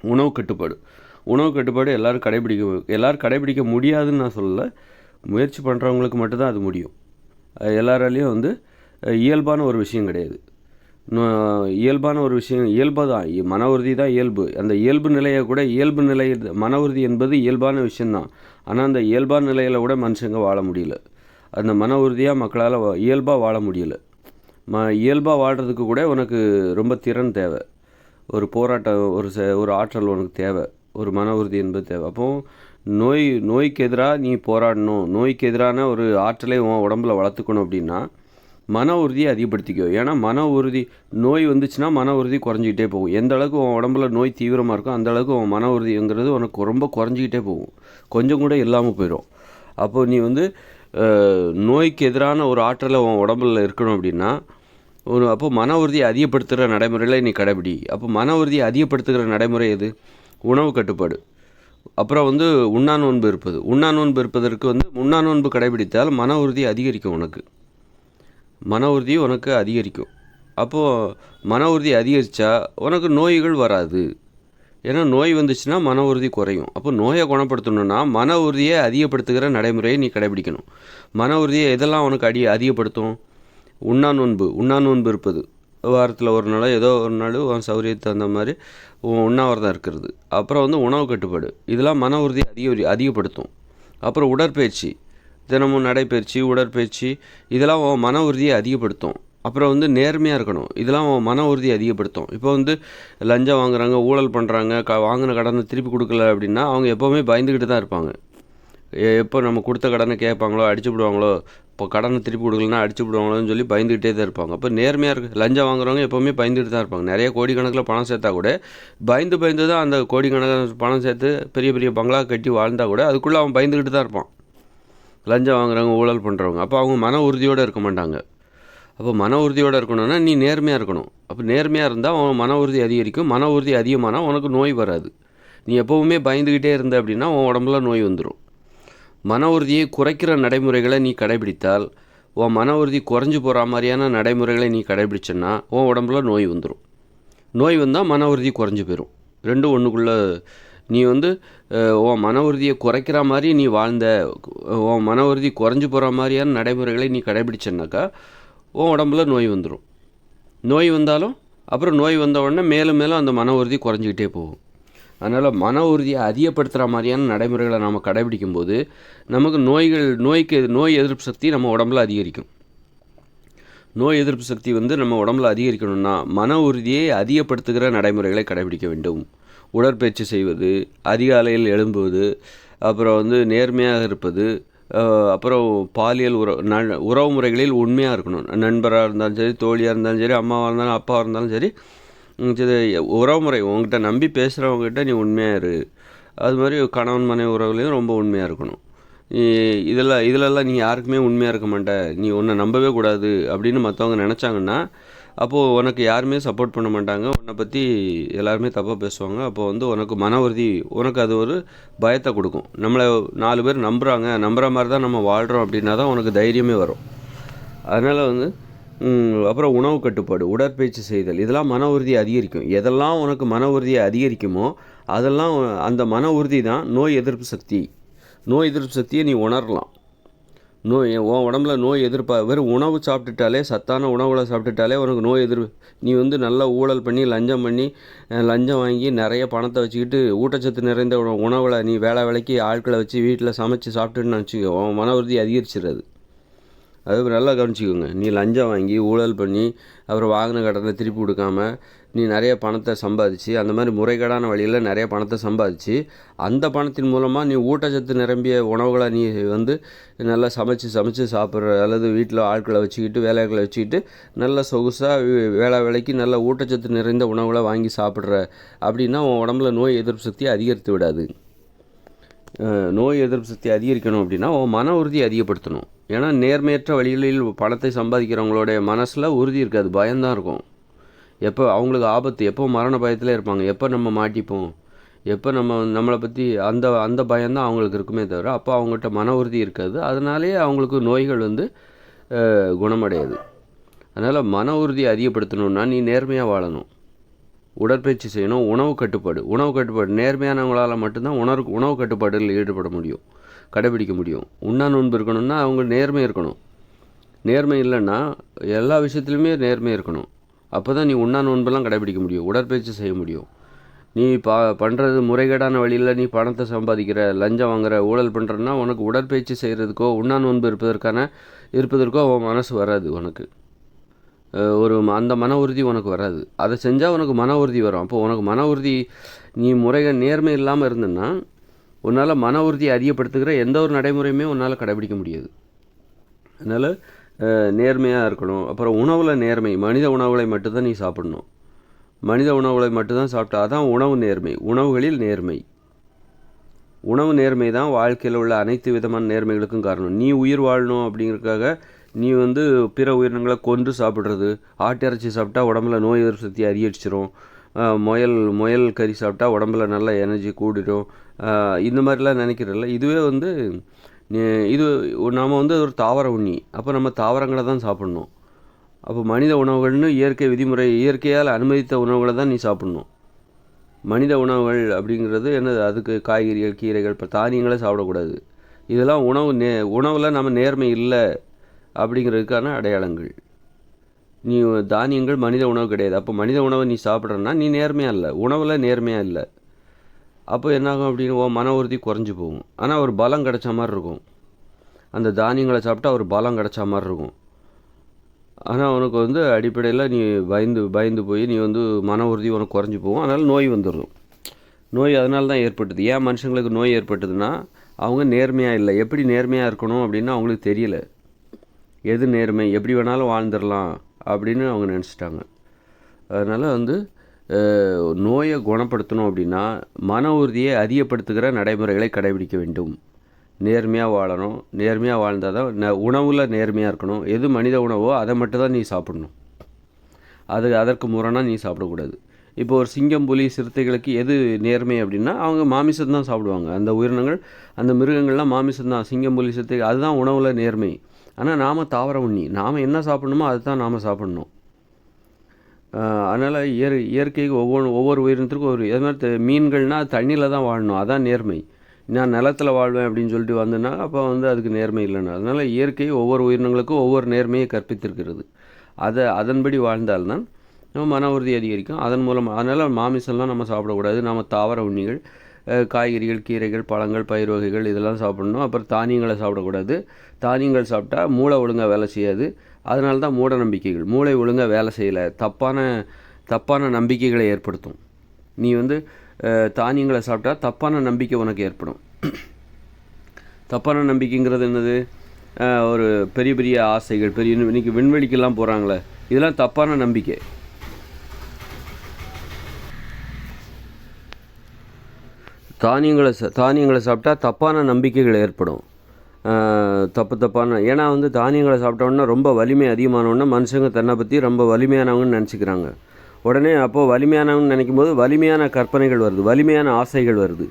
உணவு கட்டுப்பாடு. உணவு கட்டுப்பாடு எல்லோரும் கடைபிடிக்க எல்லோரும் கடைபிடிக்க முடியாதுன்னு நான் சொல்லலை. முயற்சி பண்ணுறவங்களுக்கு மட்டும்தான் அது முடியும். அஹ் எல்லாராலையும் வந்து இயல்பான ஒரு விஷயம் கிடையாது. இயல்பான ஒரு விஷயம் இயல்பாக தான். மன உறுதி தான் இயல்பு. அந்த இயல்பு நிலையை கூட இயல்பு நிலை மன உறுதி என்பது இயல்பான விஷயந்தான் ஆனால் அந்த இயல்பான நிலையில் கூட மனுஷங்க வாழ முடியல. அந்த மன உறுதியாக மக்களால் இயல்பாக வாழ முடியல. ம இயல்பாக வாழ்கிறதுக்கு கூட உனக்கு ரொம்ப திறன் தேவை. ஒரு போராட்டம் ஒரு ச ஒரு ஆற்றல் உனக்கு தேவை. ஒரு மன உறுதி என்பது தேவை. அப்போது நோய் நோய்க்கு எதிராக நீ போராடணும் நோய்க்கு எதிரான ஒரு ஆற்றலை உன் உடம்புல வளர்த்துக்கணும் அப்படின்னா மன உறுதியை அதிகப்படுத்திக்கோ. ஏன்னா மன உறுதி நோய் வந்துச்சுன்னா மன உறுதி குறைஞ்சிக்கிட்டே போகும். எந்த அளவுக்கு உன் உடம்புல நோய் தீவிரமாக இருக்கோ அந்த அளவுக்கு உன் மன உறுதிங்கிறது உனக்கு ரொம்ப குறைஞ்சிக்கிட்டே போகும். கொஞ்சம் கூட இல்லாமல் போயிடும் அப்போது நீ வந்து நோய்க்கு எதிரான ஒரு ஆற்றலை உன் உடம்புல இருக்கணும் அப்படின்னா ஒரு அப்போ மன உறுதியை அதிகப்படுத்துகிற நடைமுறையில் நீ கடைபிடி. அப்போ மன உறுதியை அதிகப்படுத்துகிற நடைமுறை எது? உணவு கட்டுப்பாடு. அப்புறம் வந்து உண்ணா நோன்பு இருப்பது. உண்ணா நோன்பு இருப்பதற்கு வந்து உண்ணா நோன்பு கடைபிடித்தால் மன உறுதி அதிகரிக்கும் உனக்கு. மன உறுதி உனக்கு அதிகரிக்கும். அப்போது மன உறுதி அதிகரித்தா உனக்கு நோய்கள் வராது. ஏன்னா நோய் வந்துச்சுன்னா மன உறுதி குறையும். அப்போ நோயை குணப்படுத்தணும்னா மன உறுதியை அதிகப்படுத்துகிற நடைமுறையை நீ கடைபிடிக்கணும். மன உறுதியை எதெல்லாம் உனக்கு அடி அதிகப்படுத்தும்? உண்ணா நோன்பு. உண்ணா நோன்பு இருப்பது. வாரத்தில் ஒரு நாள் ஏதோ ஒரு நாள் உன் சௌரியத்துக்கு தகுந்த மாதிரி உன் உண்ணாவிரதம் இருக்கிறது. அப்புறம் வந்து உணவு கட்டுப்பாடு. இதெல்லாம் மன உறுதியை அதிக அதிகப்படுத்தும். அப்புறம் உடற்பயிற்சி. தினமும் நடைப்பயிற்சி உடற்பயிற்சி இதெல்லாம் உன் மன உறுதியை அதிகப்படுத்தும். அப்புறம் வந்து நேர்மையாக இருக்கணும். இதெல்லாம் அவன் மன உறுதியை அதிகப்படுத்தும். இப்போ வந்து லஞ்சம் வாங்குறாங்க ஊழல் பண்ணுறாங்க க வாங்கின கடனை திருப்பி கொடுக்கல அப்படின்னா அவங்க எப்போவுமே பயந்துக்கிட்டு தான் இருப்பாங்க எப்போ நம்ம கொடுத்த கடனை கேட்பாங்களோ அடிச்சு விடுவாங்களோ இப்போ கடனை திருப்பி கொடுக்கலன்னா அடிச்சு விடுவாங்களோன்னு சொல்லி பயந்துகிட்டே தான் இருப்பாங்க. அப்போ நேர்மையாக இருக்குது லஞ்சம் வாங்குறவங்க எப்போவுமே பயந்துகிட்டு தான் இருப்பாங்க. நிறைய கோடிக்கணக்கில் பணம் சேர்த்தா கூட பயந்து பயந்து தான் அந்த கோடிக்கணக்கில் பணம் சேர்த்து பெரிய பெரிய பங்களா கட்டி வாழ்ந்தால் கூட அதுக்குள்ளே அவன் பயந்துக்கிட்டு தான் இருப்பான். லஞ்சம் வாங்குறவங்க ஊழல் பண்ணுறவங்க அப்போ அவங்க மன உறுதியோடு இருக்க மாட்டாங்க. அப்போ மன உறுதியோடு இருக்கணும்னா நீ நேர்மையாக இருக்கணும். அப்போ நேர்மையாக இருந்தால் உன் மன உறுதி அதிகரிக்கும். மன உறுதி அதிகமானால் உனக்கு நோய் வராது. நீ எப்போவுமே பயந்துக்கிட்டே இருந்த அப்படின்னா உன் உடம்புல நோய் வந்துடும் மன உறுதியை குறைக்கிற நடைமுறைகளை நீ கடைபிடித்தால் உன் மன உறுதி குறைஞ்சி போகிற மாதிரியான நடைமுறைகளை நீ கடைபிடிச்சன்னா உன் உடம்புல நோய் வந்துடும் நோய் வந்தால் மன உறுதி குறைஞ்சி போயிடும் ரெண்டும் ஒன்றுக்குள்ளே நீ வந்து உன் மன உறுதியை குறைக்கிற மாதிரி நீ வாழ்ந்த உன் மன உறுதி குறைஞ்சி போகிற மாதிரியான நடைமுறைகளை நீ கடைபிடிச்சனாக்கா உன் உடம்புல நோய் வந்துடும் நோய் வந்தாலும் அப்புறம் நோய் வந்த உடனே மேலும் மேலும் அந்த மன உறுதி குறைஞ்சிக்கிட்டே போகும். அதனால் மன உறுதியை அதிகப்படுத்துகிற மாதிரியான நடைமுறைகளை நம்ம கடைபிடிக்கும் போது நமக்கு நோய்கள் நோய்க்கு நோய் எதிர்ப்பு சக்தி நம்ம உடம்புல அதிகரிக்கும். நோய் எதிர்ப்பு சக்தி வந்து நம்ம உடம்புல அதிகரிக்கணும்னா மன உறுதியை அதிகப்படுத்துகிற நடைமுறைகளை கடைபிடிக்க வேண்டும். உடற்பயிற்சி செய்வது அதிகாலையில் எழும்புவது அப்புறம் வந்து நேர்மையாக இருப்பது அப்புறம் பாலியல் உறவு ந- உறவு முறைகளில் உண்மையாக இருக்கணும். நண்பராக இருந்தாலும் சரி தோழியாக இருந்தாலும் சரி அம்மாவாக இருந்தாலும் அப்பாவாக இருந்தாலும் சரி இது உறவுமுறை உங்ககிட்ட நம்பி பேசுகிறவங்ககிட்ட நீ உண்மையாக இரு. அது மாதிரி கணவன் மனைவி உறவுலையும் ரொம்ப உண்மையாக இருக்கணும். இதில் இதெல்லாம் இதிலெல்லாம் நீ யாருக்குமே உண்மையாக இருக்க மாட்ட. நீ உன்னை நம்பவே கூடாது அப்படின்னு மற்றவங்க நினச்சாங்கன்னா அப்போது உனக்கு யாருமே சப்போர்ட் பண்ண மாட்டாங்க. உன்னை பற்றி எல்லாருமே தப்பாக பேசுவாங்க. அப்போ வந்து உனக்கு மன உறுதி உனக்கு அது ஒரு பயத்தை கொடுக்கும். நம்மளை நாலு பேர் நம்புகிறாங்க நம்புகிற மாதிரி தான் நம்ம வாழ்கிறோம் அப்படின்னா தான் உனக்கு தைரியமே வரும். அதனால் வந்து அப்புறம் உணவு கட்டுப்பாடு உடற்பயிற்சி செய்தல் இதெல்லாம் மன உறுதியை அதிகரிக்கும். எதெல்லாம் உனக்கு மன உறுதியை அதிகரிக்குமோ அதெல்லாம் அந்த மன உறுதி தான் நோய் எதிர்ப்பு சக்தி. நோய் எதிர்ப்பு சக்தியை நீ உணரலாம். நோய் உன் உடம்புல நோய் எதிர்ப்பா வெறும் உணவு சாப்பிட்டுட்டாலே சத்தான உணவுகளை சாப்பிட்டுட்டாலே உனக்கு நோய் எதிர் நீ வந்து நல்லா ஊழல் பண்ணி லஞ்சம் பண்ணி லஞ்சம் வாங்கி நிறைய பணத்தை வச்சுக்கிட்டு ஊட்டச்சத்து நிறைந்த உணவுகளை நீ வேலை வேலைக்கு ஆட்களை வச்சு வீட்டில் சமைச்சு சாப்பிட்டுன்னு வச்சுக்கோ உன் மன உறுதி அதிகரிச்சிடுறது அது நல்லா கவனிச்சிக்கோங்க. நீ லஞ்சம் வாங்கி ஊழல் பண்ணி அப்புறம் வாங்கின கடனை திருப்பி கொடுக்காம நீ நிறைய பணத்தை சம்பாதிச்சு அந்த மாதிரி முறைகேடான வழியில் நிறைய பணத்தை சம்பாதிச்சு அந்த பணத்தின் மூலமாக நீ ஊட்டச்சத்து நிரம்பிய உணவுகளை நீ வந்து நல்லா சமைச்சு சமைச்சு சாப்பிட்ற அல்லது வீட்டில் ஆட்களை வச்சுக்கிட்டு வேலைகளை வச்சுக்கிட்டு நல்ல சொகுசாக வேலை வேலைக்கு நல்ல ஊட்டச்சத்து நிறைந்த உணவுகளை வாங்கி சாப்பிட்ற அப்படின்னா உன் உடம்புல நோய் எதிர்ப்பு சக்தியை அதிகரித்து விடாது. நோய் எதிர்ப்பு சக்தி அதிகரிக்கணும் அப்படின்னா உன் மன உறுதியை அதிகப்படுத்தணும். ஏன்னா நேர்மையற்ற வழிகளில் பணத்தை சம்பாதிக்கிறவங்களுடைய மனசில் உறுதி இருக்காது பயம்தான் இருக்கும். எப்போ அவங்களுக்கு ஆபத்து எப்போ மரண பயத்தில் இருப்பாங்க. எப்போ நம்ம மாட்டிப்போம்? எப்போ நம்ம நம்மளை பற்றி அந்த அந்த பயம்தான் அவங்களுக்கு இருக்குமே தவிர அப்போ அவங்ககிட்ட மன உறுதி இருக்காது. அதனாலேயே அவங்களுக்கு நோய்கள் வந்து குணமடையாது. அதனால் மன உறுதியை அதிகப்படுத்தணும்னா நீ நேர்மையாக வாழணும். உடற்பயிற்சி செய்யணும். உணவு கட்டுப்பாடு. உணவு கட்டுப்பாடு. நேர்மையானவங்களால் மட்டும்தான் உணவு உணவு கட்டுப்பாடுகளில் ஈடுபட முடியும். கடைபிடிக்க முடியும். உண்ணா நோன்பு இருக்கணும்னா அவங்க நேர்மை இருக்கணும். நேர்மை இல்லைன்னா எல்லா விஷயத்துலையுமே நேர்மை இருக்கணும். அப்போ தான் நீ உண்ணா நோன்பெல்லாம் கடைபிடிக்க முடியும். உடற்பயிற்சி செய்ய முடியும். நீ பா பண்ணுறது முறைகேடான வழியில் நீ பணத்தை சம்பாதிக்கிற லஞ்சம் வாங்குற ஊழல் பண்ணுறன்னா உனக்கு உடற்பயிற்சி செய்கிறதுக்கோ உண்ணா நோன்பு இருப்பதற்கான இருப்பதற்கோ உன் மனசு வராது உனக்கு. ஒரு ம- அந்த மன உறுதி உனக்கு வராது. அதை செஞ்சால் உனக்கு மன உறுதி வரும். அப்போ உனக்கு மன உறுதி நீ முறைகள் நேர்மை இல்லாமல் இருந்தன்னா உன்னால் மன உறுதியை அதிகப்படுத்துகிற எந்த ஒரு நடைமுறையுமே உன்னால் கடைபிடிக்க முடியாது. அதனால் நேர்மையாக இருக்கணும். அப்புறம் உணவில் நேர்மை. மனித உணவுகளை மட்டும்தான் நீ சாப்பிடணும். மனித உணவுகளை மட்டும்தான் சாப்பிட்டா அதான் உணவு நேர்மை. உணவுகளில் நேர்மை. உணவு நேர்மை தான் வாழ்க்கையில் உள்ள அனைத்து விதமான நேர்மைகளுக்கும் காரணம். நீ உயிர் வாழணும் அப்படிங்கிறதுக்காக நீ வந்து பிற உயிரினங்களை கொன்று சாப்பிட்றது. ஆட்டிறைச்சி சாப்பிட்டா உடம்புல நோய் எதிர்ப்பு சக்தி அதிகரிச்சிரும். முயல் முயல் கறி சாப்பிட்டா உடம்புல நல்ல எனர்ஜி கூடிடும் இந்த மாதிரிலாம் நினைக்கிறதில்ல. இதுவே வந்து இது நாம் வந்து ஒரு தாவர உண்ணி. அப்போ நம்ம தாவரங்களை தான் சாப்பிட்ணும். அப்போ மனித உணவுகள்னு இயற்கை விதிமுறை இயற்கையால் அனுமதித்த உணவுகளை தான் நீ சாப்பிட்ணும். மனித உணவுகள் அப்படிங்கிறது என்னது? அதுக்கு காய்கறிகள் கீரைகள் இப்போ தானியங்களே சாப்பிடக்கூடாது. இதெல்லாம் உணவு நே உணவில் நம்ம நேர்மை இல்லை அப்படிங்கிறதுக்கான அடையாளங்கள். நீ தானியங்கள் மனித உணவு கிடையாது. அப்போ மனித உணவை நீ சாப்பிட்றன்னா நீ நேர்மையாக இல்லை. உணவில் நேர்மையாக இல்லை. அப்போ என்னாகும் அப்படின்னு ஓ மன உறுதி குறைஞ்சி போகும். ஆனால் ஒரு பலம் கிடச்ச மாதிரி இருக்கும். அந்த தானியங்களை சாப்பிட்டா ஒரு பலம் கிடச்ச மாதிரி இருக்கும். ஆனால் உனக்கு வந்து அடிப்படையில் நீ பயந்து பயந்து போய் நீ வந்து மன உறுதி உனக்கு குறைஞ்சி போகும். அதனால் நோய் வந்துடும் நோய் அதனால தான் ஏற்பட்டது. ஏன் மனுஷங்களுக்கு நோய் ஏற்பட்டதுன்னா அவங்க நேர்மையாக இல்லை. எப்படி நேர்மையாக இருக்கணும் அப்படின்னு அவங்களுக்கு தெரியல. எது நேர்மை? எப்படி வேணாலும் வாழ்ந்துடலாம் அப்படின்னு அவங்க நினச்சிட்டாங்க. அதனால் வந்து நோயை குணப்படுத்தணும் அப்படின்னா மன உறுதியை அதிகப்படுத்துகிற நடைமுறைகளை கடைபிடிக்க வேண்டும். நேர்மையாக வாழணும். நேர்மையாக வாழ்ந்தால் தான் ந உணவில் நேர்மையாக இருக்கணும். எது மனித உணவோ அதை மட்டும் தான் நீ சாப்பிடணும். அது அதற்கு முரணாக நீ சாப்பிடக்கூடாது. இப்போ ஒரு சிங்கம் புலி சிறுத்தைகளுக்கு எது நேர்மை அப்படின்னா அவங்க மாமிசம் தான் சாப்பிடுவாங்க. அந்த உயிரினங்கள் அந்த மிருகங்கள்லாம் மாமிசம் தான். சிங்கம் புலி சிறுத்தை அதுதான் உணவில் நேர்மை. ஆனால் நாம் தாவர உண்ணி. நாம் என்ன சாப்பிடணுமோ அதுதான் நாம் சாப்பிடணும். அதனால் இயற் இயற்கைக்கு ஒவ்வொரு ஒவ்வொரு உயிரினத்திற்கும் ஒரு அது மாதிரி மீன்கள்னா தண்ணியில் தான் வாழணும். அதான் நேர்மை. நான் நிலத்தில் வாழ்வேன் அப்படின்னு சொல்லிட்டு வந்தேன்னா அப்போ வந்து அதுக்கு நேர்மை இல்லைன்னு. அதனால் இயற்கை ஒவ்வொரு உயிரினங்களுக்கும் ஒவ்வொரு நேர்மையை கற்பித்திருக்கிறது. அதை அதன்படி வாழ்ந்தால்தான் நம்ம மன உறுதி அதிகரிக்கும். அதன் மூலம் அதனால் மாமிசம்லாம் நம்ம சாப்பிடக்கூடாது. நம்ம தாவர உண்ணிகள் காய்கறிகள் கீரைகள் பழங்கள் பயிர் வகைகள் இதெல்லாம் சாப்பிடணும். அப்புறம் தானியங்களை சாப்பிடக்கூடாது. தானியங்கள் சாப்பிட்டா மூளை ஒழுங்காக வேலை செய்யாது. அதனால தான் மூட நம்பிக்கைகள். மூளை ஒழுங்காக வேலை செய்யலை. தப்பான தப்பான நம்பிக்கைகளை ஏற்படுத்தும். நீ வந்து தானியங்களை சாப்பிட்டா தப்பான நம்பிக்கை உனக்கு ஏற்படும். தப்பான நம்பிக்கைங்கிறது என்னது? ஒரு பெரிய பெரிய ஆசைகள் பெரிய இன்னைக்கு விண்வெளிக்கெல்லாம் போகிறாங்களே இதெல்லாம் தப்பான நம்பிக்கை. தானியங்களை தானியங்களை சாப்பிட்டா தப்பான நம்பிக்கைகள் ஏற்படும். தப்பு தப்பான ஏன்னா வந்து தானியங்களை சாப்பிட்டோன்னா ரொம்ப வலிமை அதிகமானோடனே மனுஷங்க தன்னை பற்றி ரொம்ப வலிமையானவங்கன்னு நினச்சிக்கிறாங்க. உடனே அப்போது வலிமையானவங்கன்னு நினைக்கும் போது வலிமையான கற்பனைகள் வருது வலிமையான ஆசைகள் வருது.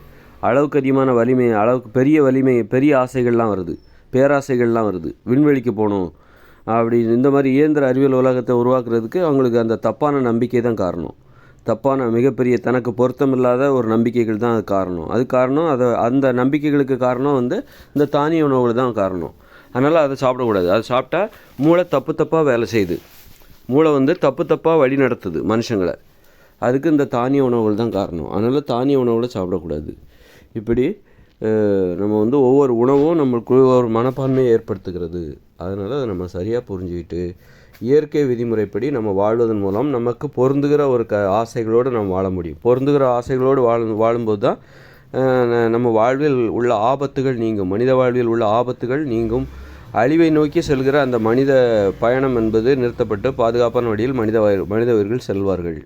அளவுக்கு அதிகமான வலிமை அளவுக்கு பெரிய வலிமை பெரிய ஆசைகள்லாம் வருது. பேராசைகள்லாம் வருது. விண்வெளிக்கு போகணும் அப்படி இந்த மாதிரி இயந்திர அறிவியல் உலகத்தை உருவாக்குறதுக்கு அவங்களுக்கு அந்த தப்பான நம்பிக்கை தான் காரணம். தப்பான மிகப்பெரிய தனக்கு பொருத்தமில்லாத ஒரு நம்பிக்கைகள் தான் அது காரணம். அது காரணம் அதை அந்த நம்பிக்கைகளுக்கு காரணம் வந்து இந்த தானிய உணவுகள் தான் காரணம். அதனால் அதை சாப்பிடக்கூடாது. அதை சாப்பிட்டா மூளை தப்பு தப்பாக வேலை செய்யுது. மூளை வந்து தப்பு தப்பாக வழி நடத்துது மனுஷங்களை. அதுக்கு இந்த தானிய உணவுகள் தான் காரணம். அதனால் தானிய உணவுகளை சாப்பிடக்கூடாது. இப்படி நம்ம வந்து ஒவ்வொரு உணவும் நம்மளுக்கு ஒரு மனப்பான்மையை ஏற்படுத்துகிறது. அதனால் அதை நம்ம சரியாக புரிஞ்சுக்கிட்டு இயற்கை விதிமுறைப்படி நம்ம வாழ்வதன் மூலம் நமக்கு பொருந்துகிற ஒரு க ஆசைகளோடு நம்ம வாழ முடியும். பொருந்துகிற ஆசைகளோடு வாழும் வாழும்போது தான் ந- நம்ம வாழ்வில் உள்ள ஆபத்துகள் நீங்கும். மனித வாழ்வில் உள்ள ஆபத்துகள் நீங்கும். அழிவை நோக்கி செல்கிற அந்த மனித பயணம் என்பது நிறுத்தப்பட்டு பாதுகாப்பான வழியில் மனித மனித உயிர்கள் செல்வார்கள்.